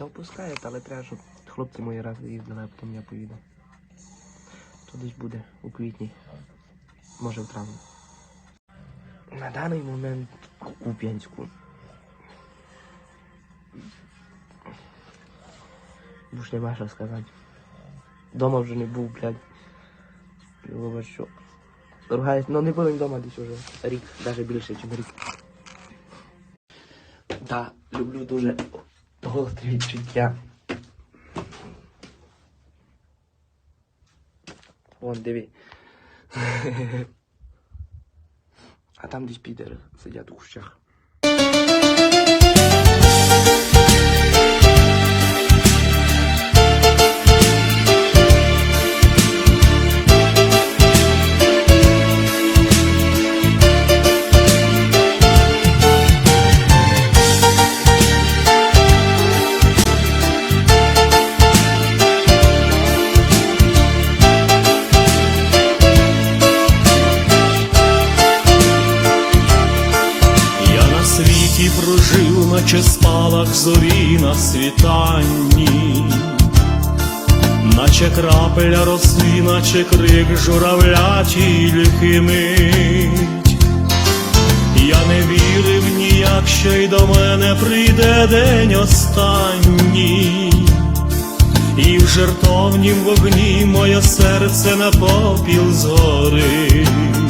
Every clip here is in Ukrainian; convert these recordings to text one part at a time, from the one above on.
Та впускають, але треба, щоб хлопці мої раз їздили, а потім я поїду. То десь буде у квітні. Може в травні. На даний момент у Куп'янську. Ж нема що сказати. Дома вже не був, блядь. Пілова що. Ругаюсь, ну не будемо вдома десь уже рік, навіть більше, ніж рік. Та, люблю дуже гострі відчуття. Вон, диві. А там десь підери сидять у кущах. На світанні, наче крапеля роси, наче крик журавля тільки мить. Я не вірив ніяк, що й до мене прийде день останній, і в жертовнім вогні моє серце на попіл згорить.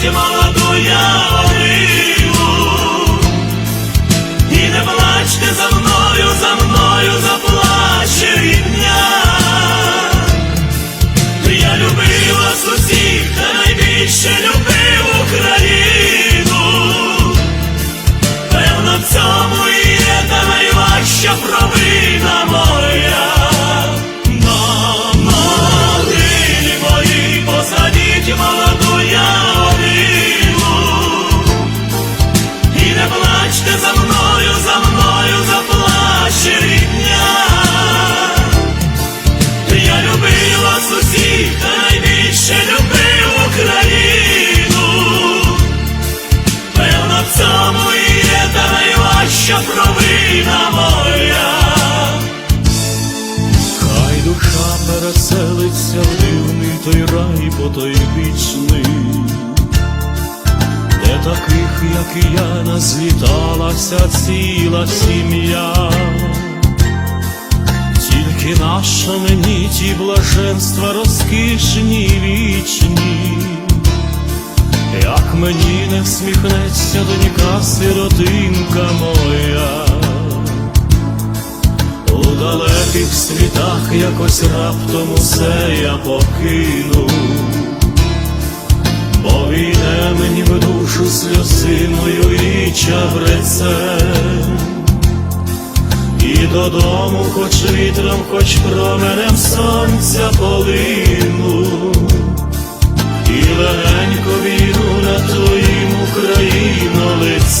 Посадіть молоду ялину, і не плачте за мною, за мною заплаче рідня. Я любив вас усіх, та найбільше любив Україну. Певно, в цьому і є та найважча провина найважча провина моя. Хай душа переселиться в дивний той рай, бо той вічний, де таких, як і я, назліталася ціла сім'я. Тільки наша мені ті блаженства розкішні вічні. Як мені не всміхнеться донька сиротинка моя, у далеких світах якось раптом усе я покину, бо війне мені в душу сльозиною і чабрецем, і додому, хоч вітром, хоч променем сонця полину і легенько війну на твоїм Україно лицем.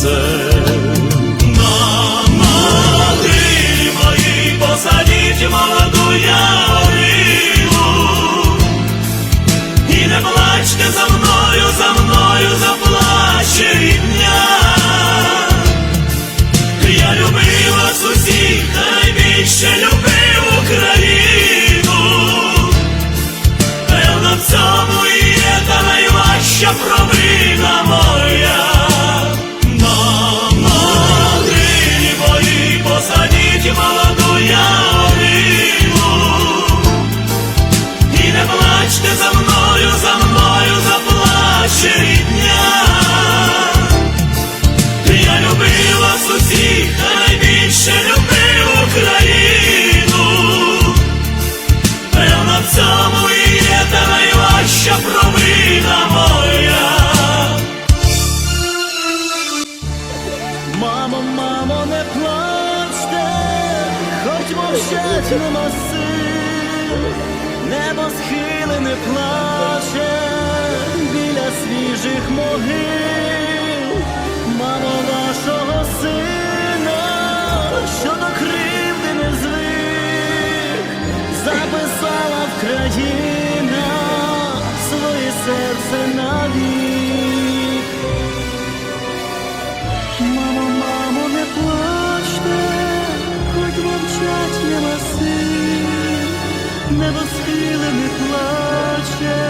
Мовчать нема сил, небо схилене плаче біля свіжих могил, share.